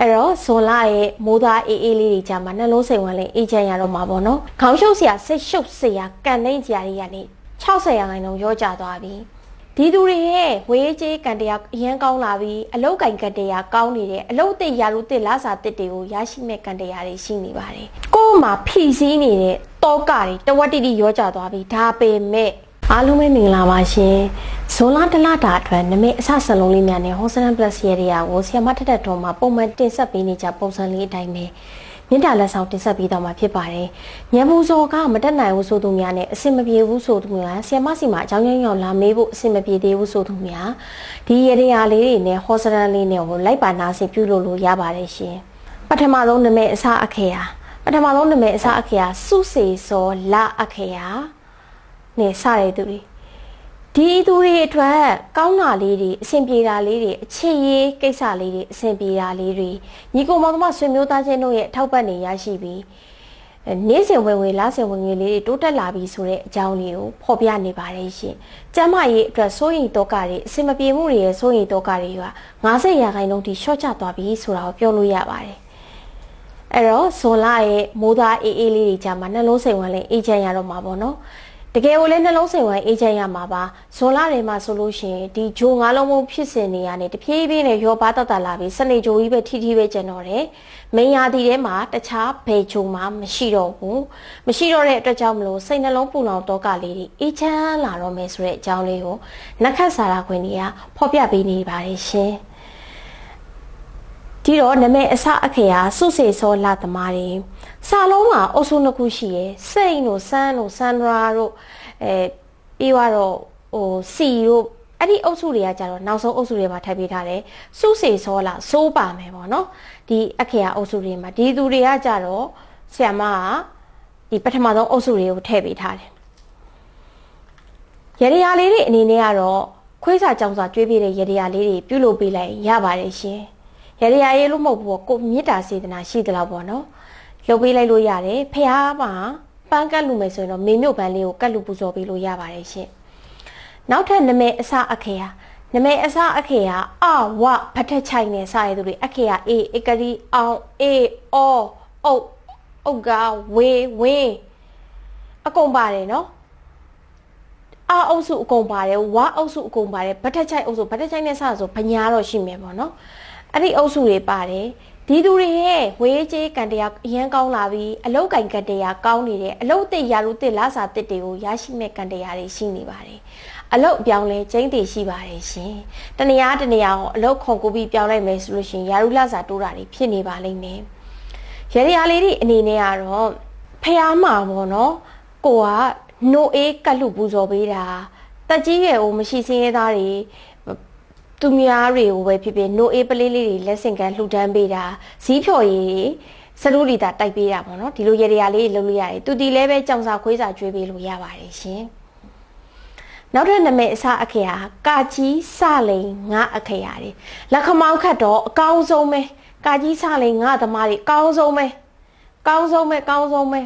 အဲ့တော့ဇွန်လရဲ့မိုးသားအေးအေးလေးတွေကြာမှာနှလုံးစိမ်ဝင်လေးအေးချမ်းရတော့မှာပေါ့နော်ခေါင်းရှုပ်စရာစိတ်ရှုပ်စရာကန်နှိမ့်စရာတွေကနေ60ရာခိုင်နှုန်းရောကြသွားပြီဒီသူတွေရဲ့ဝေးကြေးကန်တရားအရန်ကောင်းလာပြီးအလုတ်ကင်ကန်တရားကောင်းနေတယ်အလုတ်တစ်ရာလူတစ်လာစာတစ်တွေကိုရရှိမဲ့ကန်တရားတွေရှိနေပါတယ်ကိုယ်မှာဖြီးစည်းနေတဲ့တောကတွေတဝက်တိတိရောကြသွားပြီဒါပေမဲ့ အားလုံးပဲမင်္ဂလာပါရှင်ဇွန်လတလတာအတွက်နမိတ်အဆဆလုံးလေးများနဲ့ Hostel Plus ရဲ့နေရာကိုဆီယမထက်ထက်တော်မှာပုံမှန်တင်ဆက်ပေးနေကြပုံစံလေးအတိုင်းပဲမြင့်တာလက်ဆောင်တင်ဆက်ပေးတော့မှာဖြစ်ပါတယ်။ညံပူစော်ကမတက်နိုင်ဘူးဆိုသူများနဲ့အဆင်မပြေဘူးဆိုသူများဆီယမစီမှာအကြောင်းရင်းရောက်လာမေးဖို့အဆင်မပြေသေးဘူးဆိုသူများဒီရနေရာလေးတွေနဲ့ Hostel လေးနဲ့ကိုလိုက်ပါနာစီပြုလုပ်လို့ရပါတယ်ရှင်။ပထမဆုံးနမိတ်အစအခေယာပထမဆုံးနမိတ်အစအခေယာစုစေစောလအခေယာ နဲ့စတဲ့သူတွေဒီသူတွေအတွက်ကောင်းတာလေးတွေအဆင်ပြေတာလေးတွေအခြေရေးကိစ္စလေးတွေအဆင်ပြေတာလေးတွေညီကိုမောင်မဆွေမျိုးသားချင်းတို့ရဲ့အထောက်ပံ့နေရရှိပြီးအဲနေ့စဉ်ဝင်ဝင်လစဉ်ဝင်ဝင်လေးတွေတိုးတက်လာပြီးဆိုတဲ့အကြောင်းလေးကိုဖော်ပြနေပါတယ်ရှင်။ကျမရဲ့အတွက်စိုးရိမ်တော့ကတွေအဆင်မပြေမှုတွေရဲ့စိုးရိမ်တော့ကတွေက90ရာခိုင်နှုန်းထိရှော့ချသွားပြီဆိုတာကိုပြောလို့ရပါတယ်။အဲ့တော့ဇွန်လရဲ့မိုးသားအေးအေးလေးတွေကြာမှာနှလုံးစိမ်ဝင်လေးအေးချမ်းရတော့မှာပေါ့နော်။ တကယ်ကိုလည်းနှလုံးစိမ်ဝင်အေးချမ်းရမှာပါဇွန်လတွေမှာဆိုလို့ရှိရင်ဒီဂျိုငါးလုံးမဖြစ်စင်နေရနေတဖြည်းဖြည်းနဲ့ရောပါတတ်တာလာပြီးစနေဂျိုကြီးပဲထိထိပဲကျန်တော့တယ်မင်းရာသီထဲမှာတခြားဘယ်ဂျိုမှမရှိတော့ဘူးမရှိတော့တဲ့အတွက်ကြောင့်မလို့စိတ်နှလုံးပူလောင်တော့ကလေးတွေအေးချမ်းလာတော့မယ်ဆိုတဲ့အကြောင်းလေးကိုနက္ခတ်စာရာခွင်ကြီးကဖော်ပြပေးနေပါတယ်ရှင်ဒီတော့နမဲအစအခေယာစုစေစောလာသမားတွေ စာလုံးမှာအုပ်စုနှစ်ခုရှိရယ်စိတ်တို့စမ်းတို့စန္ဒရာတို့အဲပြီးတော့ဟိုစီတို့အဲ့ဒီအုပ်စုတွေကကြတော့နောက်ဆုံးအုပ်စုတွေမှာထပ်ပေးထားတယ်စုစေစောလာစိုးပါမယ်ပေါ့နော်ဒီအခေယာအုပ်စုတွေမှာဒီသူတွေကကြတော့ဆ iam ကဒီပထမဆုံးအုပ်စုတွေကိုထည့်ပေးထားတယ်ရရရာလေးတွေအနေနဲ့ကတော့ခွေးစာကြောင်စာကျွေးပေးတဲ့ရရရာလေးတွေပြုလုပ်ပေးလိုက်ရပါတယ်ရှင်ရရရာရေးလို့မဟုတ်ဘူးကိုမေတ္တာစေတနာရှိသလားပေါ့နော် လုပ်ပေးလိုက်လို့ရတယ်ဖះမှာပန်းကတ်လူမယ်ဆိုရင်တော့မေမြုပ်ပန်းလေးကိုကတ်လူပူဇော်ပေးလို့ရပါတယ်ရှင်နောက်ထပ်နမဲအစအခေယာနမဲအစအခေယာအဝဖတ်ထက်ချိုင်နေစရတဲ့သူတွေအခေယာအေဧကရီအောင်အေအောအုတ်အုတ်ကဝေဝင်းအကုန်ပါတယ်နော်အာအုပ်စုအကုန်ပါတယ်ဝါအုပ်စုအကုန်ပါတယ်ဗတ်ထက်ချိုင်အုပ်စုဗတ်ထက်ချိုင်နဲ့စဆိုဗညာတော့ရှိမယ်ပေါ့နော်အဲ့ဒီအုပ်စုတွေပါတယ် ဒီသူတွေရဲ့ဝေးကြေးကန်တရားအရန်ကောင်းလာပြီးအလုတ်ကင်ကန်တရားကောင်းနေတယ်အလုတ်တစ်ရာလူတစ်လာစာတစ်တွေကိုရရှိမဲ့ကန်တရားတွေရှိနေပါတယ်အလုတ်ပြောင်းလဲကျင်းတည်ရှိပါတယ်ရှင်တနေရာတနေရာကိုအလုတ်ခုံကိုပြီးပြောင်းလိုက်မယ်ဆိုလို့ရှင်ရာလူလာစာတိုးတာတွေဖြစ်နေပါလိမ့်မယ်ရရလေးတွေအနေနဲ့ကတော့ဖះမှာပေါ့နော်ကိုကနိုအေးကတ်လူပူဇော်ပေးတာတက်ကြီးရဲ့ဟိုမရှိစင်းရဲသားတွေ သူများတွေကိုပဲဖြစ်ဖြစ်နိုအေးပလေးလေးတွေလက်ဆင့်ကမ်းလှူဒန်းပေးတာဇီးဖြော်ရည်တွေစလူရီတာတိုက်ပေးတာပေါ့နော်ဒီလိုရေရရာလေးလုပ်လို့ရတယ်သူတီလည်းပဲကြောင်စာခွေးစာကျွေးပေးလို့ရပါတယ်ရှင်နောက်ထပ်နမိတ်အစအခေယာကာကြီးစလိန်ငါအခေယာတွေလက်ခမောင်းခတ်တော့အကောင်းဆုံးပဲကာကြီးစလိန်ငါသမားတွေအကောင်းဆုံးပဲကောင်းဆုံးပဲကောင်းဆုံးပဲ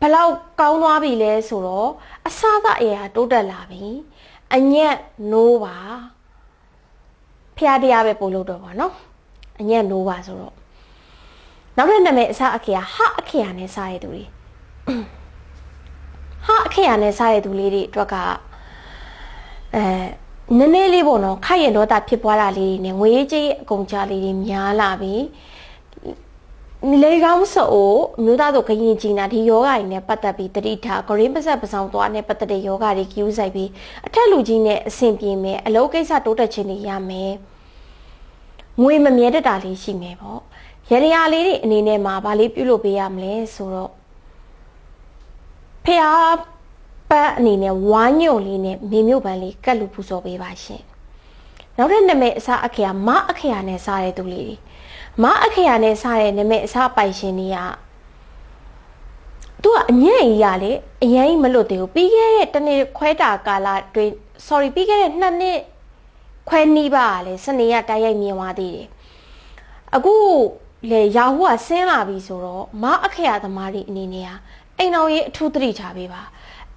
ဘလောက်ကောင်းသွားပြီလဲဆိုတော့အစသာအရာတိုးတက်လာပြီ အညက်နိုးပါဖျားတရားပဲပို့လို့တော့ပါနော်အညက်နိုးပါဆိုတော့နောက်တဲ့နာမည်အစအခေယာဟအခေယာနဲ့စားရတဲ့သူတွေဟအခေယာနဲ့စားရတဲ့သူလေးတွေအတွက်ကအဲနည်းနည်းလေးပေါ့နော်ခိုက်ရင်တော့တာဖြစ်ပွားတာလေးတွေနဲ့ငွေကြေးအကုန်ကြလေးတွေများလာပြီး လေကောင်းဆိုအမျိုးသားတို့ခရင်ကြီးနာဒီယောဂါတွေနဲ့ပတ်သက်ပြီးတတိထားဂရင်းပဆက်ပဆောင်သွားနဲ့ပတ်သက်တဲ့ယောဂါတွေကျူးဆိုင်ပြီးအထက်လူကြီးနဲ့အဆင်ပြေမယ်အလုပ်ကိစ္စတိုးတက်ခြင်းတွေရမယ်ငွေမမြဲတတ်တာလေးရှိမယ်ပေါ့ရရရာလေးတွေအနေနဲ့မှာဗာလေးပြုလုပ်ပေးရမလဲဆိုတော့ဖះပတ်အနေနဲ့ဝါညုံလေးနဲ့မေမြို့ပန်းလေးကတ်လူပူဇော်ပေးပါရှင်နောက်တဲ့နာမည်အစားအခရာမအခရာနဲ့စားတဲ့သူလေးတွေ မအခရာနဲ့စားတဲ့နာမည်အစားပိုင်ရှင်တွေကသူကအညံ့ကြီးရလေအရင်မလွတ်သေးဘူးပြီးခဲ့တဲ့တနေ့ခွဲတာကာလတွင် sorry ပြီးခဲ့တဲ့နှစ်နှစ်ခွဲနီးပါလေစနေရတိုက်ရိုက်မြင်သွားသေးတယ်အခုလေရာဟုကဆင်းလာပြီဆိုတော့မအခရာသမားတွေအနေနဲ့ဟာအိမ်တော်ရေးအထူးသတိထားပေးပါ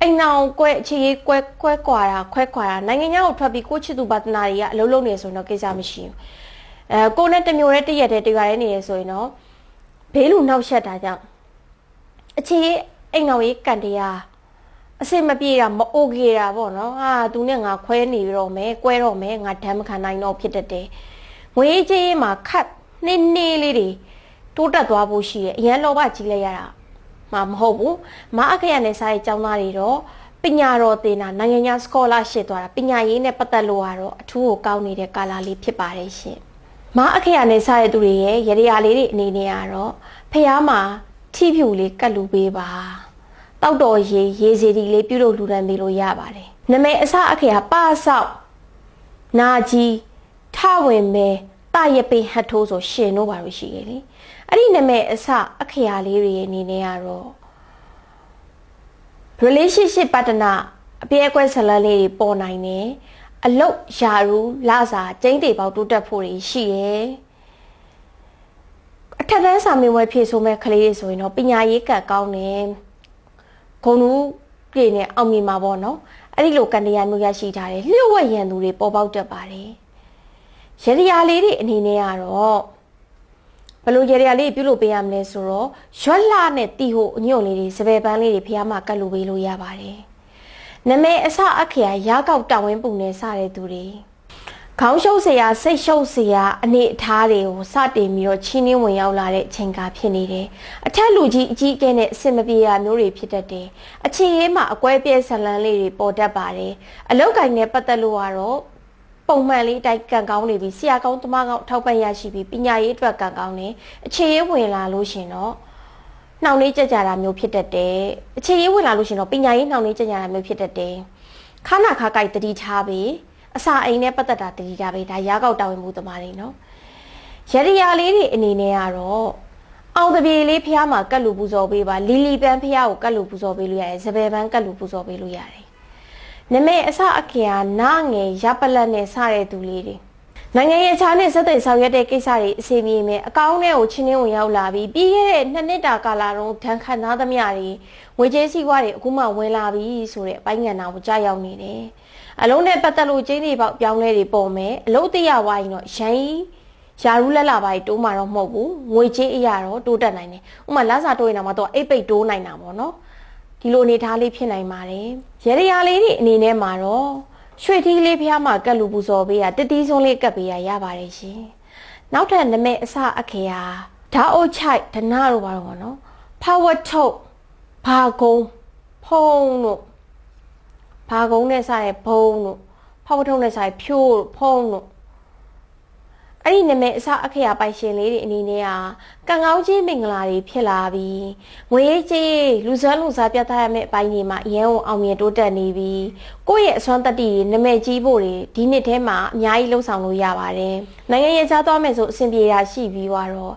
အိမ်နောင်ကွဲအခြေရေးကွဲကွဲကွာတာခွဲကွာတာနိုင်ငံခြားကိုထွက်ပြီးကိုချစ်သူပါတနာတွေကအလုံးလုံးနေဆိုရင်တော့ကိစ္စမရှိဘူး အဲကိုနဲ့တမျိုးနဲ့တရက်တည်းတရွာရဲနေရဆိုရင်တော့ဘေးလူနှောက်ရှက်တာကြောင့်အခြေရေးအိမ်နောင်ရေးကန်တရားအစစ်မပြေတာမအိုကေတာပေါ့နော်ဟာသူနဲ့ငါခွဲနေတော့မယ်ကွဲတော့မယ်ငါဓာတ်မခံနိုင်တော့ဖြစ်တတ်တယ်ငွေကြေးမှာခတ်နေနေလေးတွေတိုးတက်သွားဖို့ရှိတယ်အရန်လောဘကြီးလိုက်ရတာမှာမဟုတ်ဘူးမအခရနဲ့စားရဲ့ចောင်းသားတွေတော့ပညာတော်သင်တာနိုင်ငံညာစကောလာရှစ်သွားတာပညာရေးနဲ့ပတ်သက်လို့ကတော့အထူးကိုကောင်းနေတဲ့ကာလာလေးဖြစ်ပါတယ်ရှင် မအခရနဲ့စားရဲ့သူတွေရဲ့ရရလေးတွေအနေနဲ့ကတော့ဖះမှာထိဖြူလေးကတ်လူပေးပါတောက်တော်ရေရေစီဒီလေးပြုလုပ်လူဒန်းပေးလို့ရပါတယ်နမိတ်အစအခရပဆောက်နာကြီးထဝင်မဲတရပိဟတ်ထိုးဆိုရှင်တို့ပါလို့ရှိရလေအဲ့ဒီနမိတ်အစအခရာလေးတွေအနေနဲ့ကတော့ relationship partner အပြည့်အကွက်ဇလန်းလေးတွေပေါ်နိုင်တယ် အလုတ်ယာရူလာစာကျင်းတေပေါက်တိုးတက်ဖို့တွေရှိတယ်အထက်တန်းစာမေးပွဲဖြည့်ဆိုးမဲ့ကလေးတွေဆိုရင်တော့ပညာရေးကတ်ကောင်းတယ်ဂုဏ်လူပြည့်နဲ့အောင်မြင်မှာပေါ့နော်အဲ့ဒီလိုကန်တရားမျိုးရရှိထားတယ်လျှို့ဝှက်ရန်သူတွေပေါ်ပေါက်တတ်ပါတယ်ရရရာလေးတွေအနေနဲ့ကတော့ဘယ်လိုရရလေးပြုလုပ်ပေးရမလဲဆိုတော့ရွက်လာနဲ့တီဟိုအညွန့်လေးတွေစပယ်ပန်းလေးတွေဖះမှာကတ်လို့ပေးလို့ရပါတယ် နမဲအစအခရာရာကောက်တောင်းဝင်းပုံနဲ့စတဲ့သူတွေခေါင်းရှုပ်စရာစိတ်ရှုပ်စရာအနေအထားတွေကိုစတင်ပြီးတော့ချင်းင်းဝင်ရောက်လာတဲ့အချိန်ကဖြစ်နေတယ်။အထက်လူကြီးအကြီးအကဲနဲ့အဆင်မပြေရမျိုးတွေဖြစ်တတ်တယ်။အချိန်ရေးမှာအကွဲပြဲဇလန်းလေးတွေပေါ်တတ်ပါတယ်။အလောက်ကိုင်းနဲ့ပတ်သက်လို့ကတော့ပုံမှန်လေးတိုက်ကံကောင်းနေပြီဆရာကောင်းတမကောင်းထောက်ပံ့ရရှိပြီးပညာရေးအတွက်ကံကောင်းနေအခြေရေးဝင်လာလို့ရှင်တော့ နှောင့်နှေးကြကြတာမျိုးဖြစ်တတ်တယ်အခြေရေးဝင်လာလို့ရှင်တော့ပညာရေးနှောင့်နှေးကြကြတာမျိုးဖြစ်တတ်တယ်ခါနာခါကြိုက်တတိထားပြီအစာအိမ်နဲ့ပတ်သက်တာတတိထားပြီဒါရားကောက်တာဝန်မှုသမားတွေနော်ရရရာလေးတွေအနေနဲ့ကတော့အောင်တပြေလေးဖះမှာကတ်လူပူဇော်ပေးပါလီလီပန်းဖះကိုကတ်လူပူဇော်ပေးလို့ရတယ်စပယ်ပန်းကတ်လူပူဇော်ပေးလို့ရတယ်နမဲအစအခေယာနာငယ်ရပလက်နဲ့စတဲ့သူလေးတွေ နိုင်ငံရေးခြားနဲ့စက်သိဆောင်ရွက်တဲ့ကိစ္စတွေအစီအပြေမဲ့အကောင်းနဲ့ကိုချင်းချင်းဝင်ရောက်လာပြီးပြီးခဲ့တဲ့နှစ်နှစ်တာကာလတုန်းဒဏ်ခတ်သားသမျှတွေငွေကြေးစည်းဝါးတွေအခုမှဝင်လာပြီဆိုတဲ့အပိုင်းကဏ္ဍကိုကြားရောက်နေတယ်အလုံးနဲ့ပတ်သက်လို့ကျင်းတွေပေါက်ပြောင်းလဲတွေပေါ်မယ်အလုံးတရဝိုင်းတော့ရန်ရာရူးလက်လာပါတိုးမှာတော့မဟုတ်ဘူးငွေကြေးအရာတော့တိုးတက်နိုင်တယ်ဥမာလစာတိုးရင်တော့မှတော့အိတ်ပိတ်တိုးနိုင်တာပေါ့နော်ဒီလိုအနေထားလေးဖြစ်နိုင်ပါတယ်ရရရာလေးတွေအနေနဲ့မှာတော့ ရွှေထီးလေးဖျားမှာကတ်လူပူဇော်ပေးရတတိဆုံးလေးကတ်ပေးရရပါတယ်ရှင်နောက်ထပ်နမဲအစအခေယာဓာအိုချိုက်ဒနာတို့ပါတော့ဗောနော်ဖာဝတ်ထုတ်ဘာကုံဖုံးတို့ဘာကုံနဲ့စတဲ့ဘုံတို့ဖာဝတ်ထုတ်နဲ့စတဲ့ဖြိုးတို့ဖုံးတို့ အဲ့ဒီနာမည်အစအခရာပိုင်ရှင်လေးတွေအနေနဲ့ကကံကောင်းခြင်းမင်္ဂလာတွေဖြစ်လာပြီးငွေကြေးလူစွမ်းလူစားပြသရမယ့်အပိုင်းတွေမှာအရင်အောင်မြင်တိုးတက်နေပြီးကိုယ့်ရဲ့အစွမ်းတတ္တိတွေနာမည်ကြီးဖို့တွေဒီနှစ်ထဲမှာအများကြီးလှုပ်ဆောင်လို့ရပါတယ်နိုင်ငံရေးကြားသွားမယ်ဆိုအဆင်ပြေတာရှိပြီးတော့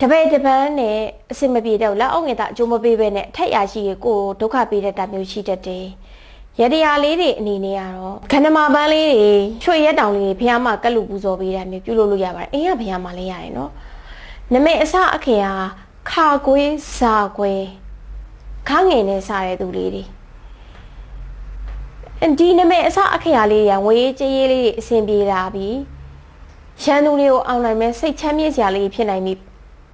တပည့်တပန်းနဲ့အဆင်မပြေတော့လက်အောင်ငယ်တာအကျိုးမပေးဘဲနဲ့အထက်ရရှိရကိုဒုက္ခပေးတဲ့တာမျိုးရှိတတ်တယ် ရတရားလေးတွေအနေနဲ့ကတော့ခန္ဓမာပန်းလေးတွေချွေရက်တောင်လေးတွေဖះမှာကက်လူပူဇော်ပေးတာမျိုးပြုလုပ်လို့ရပါတယ်အိမ်ကဖះမှာလည်းရတယ်နော်နမေအစအခေဟာခါကွေးစာကွေးခါငယ်နဲ့စားတဲ့သူလေးတွေဒီနမေအစအခေဟာလေးရငွေကြေးရေးလေးအဆင်ပြေတာပြီးရန်သူတွေကိုအောင်နိုင်မဲ့စိတ်ချမ်းမြေ့စရာလေးဖြစ်နိုင်ပြီ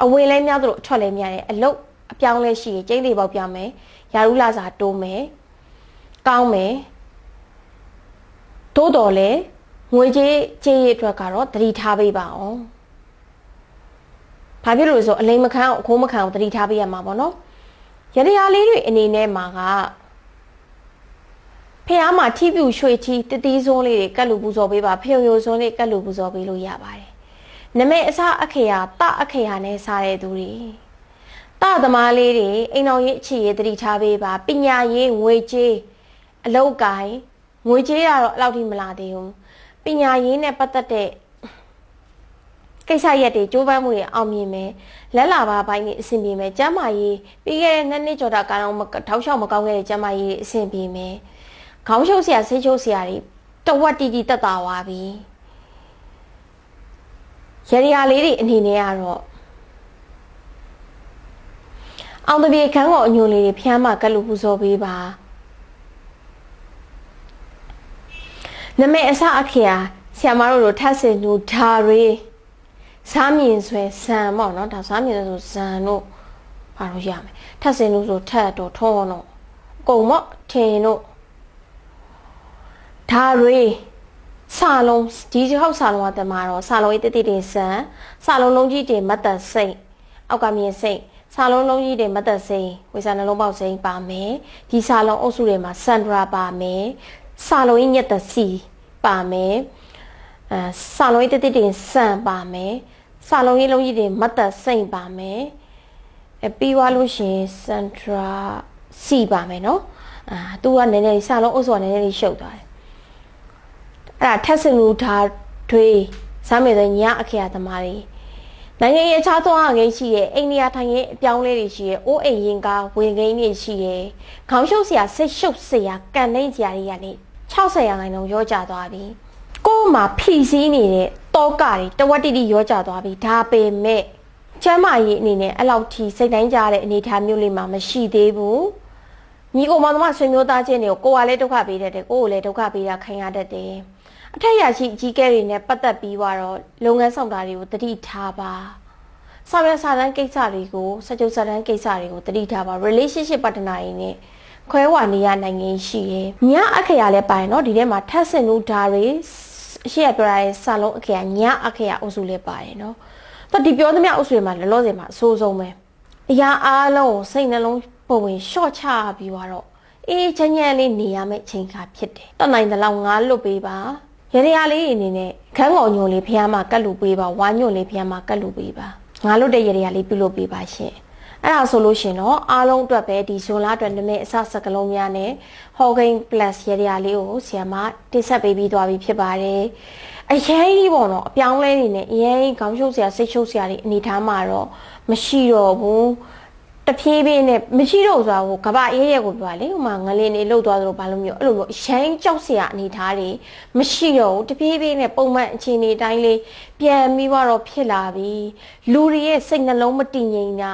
အဝင်လဲများသလိုအထွက်လဲများတယ်အလုတ်အပြောင်းလဲရှိရင်ကျင်းသေးပေါက်ပြောင်းမယ်ယာရုလာစာတိုးမယ် ကောင်းမယ်သို့တော်လည်းငွေကြေးကြေးရအတွက်ကတော့တတိထားပေးပါအောင်ဘာဖြစ်လို့လဲဆိုအလိမ်မခံအောင်အခိုးမခံအောင်တတိထားပေးရမှာပေါ့နော်ရတရားလေးတွေအနေနဲ့မှာကဖះမှာထိပြူရွှေထီတတိစွန်းလေးတွေကတ်လူပူဇော်ပေးပါဖျုံယိုစွန်းလေးကတ်လူပူဇော်ပေးလို့ရပါတယ်နမဲအစအခရာတအခရာနဲ့စားတဲ့သူတွေတသမားလေးတွေအိမ်တော်ရေးအခြေရေးတတိထားပေးပါပညာရေးငွေကြေး အလောက်ကိုင်းငွေကြေးရတော့အဲ့လောက်ထိမလာသေးဘူးပညာရေးနဲ့ပတ်သက်တဲ့ကိစ္စရက်တွေကြိုးပမ်းမှုတွေအောင်မြင်မယ်လက်လာပါပိုင်းနေအဆင်ပြေမယ်ကျမ်းမာရေးပြီးခဲ့တဲ့နှစ်နှစ်ကျော်တာကာလတောက်လျှောက်မကောင်းခဲ့တဲ့ကျမ်းမာရေးအဆင်ပြေမယ်ခေါင်းချုပ်ဆရာဆေးချုပ်ဆရာတွေတဝက်တီတီတက်တာသွားပြီရရလေးတွေအနေနဲ့ကတော့အောင်တပြေခန်းကိုအညိုလေးတွေဖျမ်းမှာကတ်လို့ပူဇော်ပေးပါ နမဲအစအခရာဆရာမတို့တို့ထပ်စင်တို့ဓာရီစားမြင်ဆွဲဇံပေါ့နော်ဒါစားမြင်ဆွဲဆိုဇံတို့ဘာလို့ရမယ်ထပ်စင်တို့ဆိုထက်တော့ထုံးတော့ကုံမော့ထင်တို့ဓာရီစာလုံးဒီဟောက်စာလုံးကတမတော့စာလုံးရေးတိတိတင်ဆန်စာလုံးလုံးကြီးတင်မတ်တစိတ်အောက်ကမြင်စိတ်စာလုံးလုံးကြီးတင်မတ်တစိတ်ဝေစာနှလုံးပေါက်စိတ်ပါမယ်ဒီစာလုံးအုပ်စုတွေမှာစန္ဒရာပါမယ် စာလုံးရေးညက်တစီပါမယ်အဲစာလုံးရေးတိတိတင်ဆန်ပါမယ်စာလုံးရေးလုံးကြီးတင်မတ်တစိတ်ပါမယ်အဲပြီးသွားလို့ရှိရင်စန္ဒရာစီပါမယ်နော်အာသူကနည်းနည်းစာလုံးအုပ်စုကနည်းနည်းလေးရှုပ်သွားတယ်အဲ့ဒါထက်စလူထားထွေးစားမယ်ဆိုညအခရာသမားတွေနိုင်ငံရေးအခြားသောအငိမ့်ရှိရဲ့အိန္ဒိယထိုင်ရဲ့အပြောင်းလဲတွေရှိရဲ့အိုးအိမ်ရင်ကားဝင်ကိန်းတွေရှိရဲ့ခေါင်းရှုပ်စရာစိတ်ရှုပ်စရာကန်နှိမ့်စရာတွေကနေ 60ရာခိုင်နှုန်းရောကြသွားပြီကိုယ်မှာဖြီးစည်းနေတဲ့တောကတွေတဝက်တိတိရောကြသွားပြီဒါပေမဲ့ကျမ်းမာရေးအနေနဲ့အဲ့လောက်ထိစိတ်တိုင်းကြတဲ့အနေအထားမျိုးလေးမှာမရှိသေးဘူးညီကိုမောင်သမားဆွေမျိုးသားချင်းတွေကိုကိုယ်ကလည်းဒုက္ခပေးတတ်တယ်ကိုယ်ကိုလည်းဒုက္ခပေးတာခံရတတ်တယ်အထက်ရရှိအကြီးကဲတွေနဲ့ပတ်သက်ပြီးတော့လုပ်ငန်းဆောင်တာတွေကိုတတိထားပါဆောင်ရစာတန်းကိစ္စတွေကိုစကြုံစာတန်းကိစ္စတွေကိုတတိထားပါ relationship partner တွေနဲ့ ခွဲဝါနေရနိုင်ငံရှိရယ်ညအခရာလည်းပါတယ်เนาะဒီထဲမှာထပ်စင်လို့ဓာတွေအရှိရပြောရတဲ့စာလုံးအခရာညအခရာအုပ်စုလည်းပါတယ်เนาะတော့ဒီပြောသမျှအုပ်စုတွေမှာလောလောဆယ်မှာအဆိုးဆုံးပဲအရာအားလုံးကိုစိတ်နှလုံးပုံဝင် short ချပြီးတော့အေးချမ်းချမ်းလေးနေရမယ့်ချိန်ခါဖြစ်တယ်တတ်နိုင်တဲ့လောက်ငါလွတ်ပေးပါရရရလေးအနေနဲ့ခန်းကောင်ညိုလေးဖះမှာကတ်လူပေးပါဝါညိုလေးဖះမှာကတ်လူပေးပါငါလွတ်တဲ့ရရရလေးပြုလုပ်ပေးပါရှင် အဲ့ဒါဆိုလို့ရှင်တော့အားလုံးအတွက်ပဲဒီဇွန်လအတွက်နမည်အစစကလုံးများနဲ့ Hawking Plus ရရလေးကိုဆီယမတင်ဆက်ပေးပြီးသွားပြီဖြစ်ပါတယ်အရင်ကြီးပေါ့နော်အပြောင်းလဲနေနဲ့အရင်ခေါင်းရှုပ်စရာစိတ်ရှုပ်စရာတွေအနေထားမှာတော့မရှိတော့ဘူးတဖြည်းဖြည်းနဲ့မရှိတော့ဆိုတာကိုကပအေးရဲကိုပြောလေဟိုမှာငလင်းနေလှုပ်သွားသလိုဘာလို့မျိုးအဲ့လိုမျိုးရိုင်းကြောက်စရာအနေထားတွေမရှိတော့ဘူးတဖြည်းဖြည်းနဲ့ပုံမှန်အခြေအနေတိုင်းလေးပြန်ပြီးတော့ဖြစ်လာပြီလူတွေရဲ့စိတ်နှလုံးမတည်ငြိမ်တာ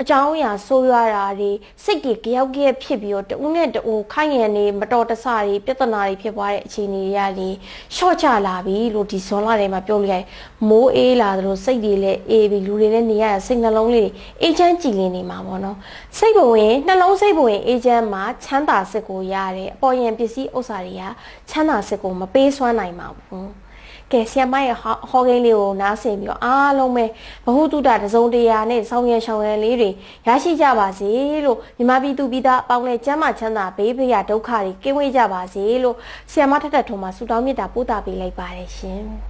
အကြောင်းအရာဆိုးရွားတာတွေစိတ်တွေကြောက်ကြက်ဖြစ်ပြီးတော့တဦးနဲ့တဦးခိုင်ရန်နေမတော်တဆတွေပြဿနာတွေဖြစ်သွားတဲ့အခြေအနေတွေကလေရှော့ချလာပြီလို့ဒီဇွန်လထဲမှာပြောလို့ရတယ်မိုးအေးလာသလိုစိတ်တွေလည်းအေးပြီလူတွေလည်းနေရတဲ့စိတ်နှလုံးလေးတွေအေးချမ်းကြည်လင်နေမှာပေါ့နော်စိတ်ဘဝင်နှလုံးစိတ်ဘဝင်အေးချမ်းမှာချမ်းသာစစ်ကိုရတယ်အပေါ်ယံပစ္စည်းဥစ္စာတွေကချမ်းသာစစ်ကိုမပေးစွမ်းနိုင်ပါဘူး ကဲဆီယမရဲ့ဟောကိန်းလေးကိုနားဆင်ပြီးတော့အားလုံးပဲဘ ഹു တုတတစုံတရာနဲ့ဆောင်းရရှောင်းရလေးတွေရရှိကြပါစေလို့မြမပြည်သူပြည်သားအပေါင်းနဲ့ကျမ်းမာချမ်းသာဘေးဖရာဒုက္ခတွေကင်းဝေးကြပါစေလို့ဆီယမထက်ထက်ထုံမှာဆုတောင်းမေတ္တာပို့တာပေးလိုက်ပါတယ်ရှင်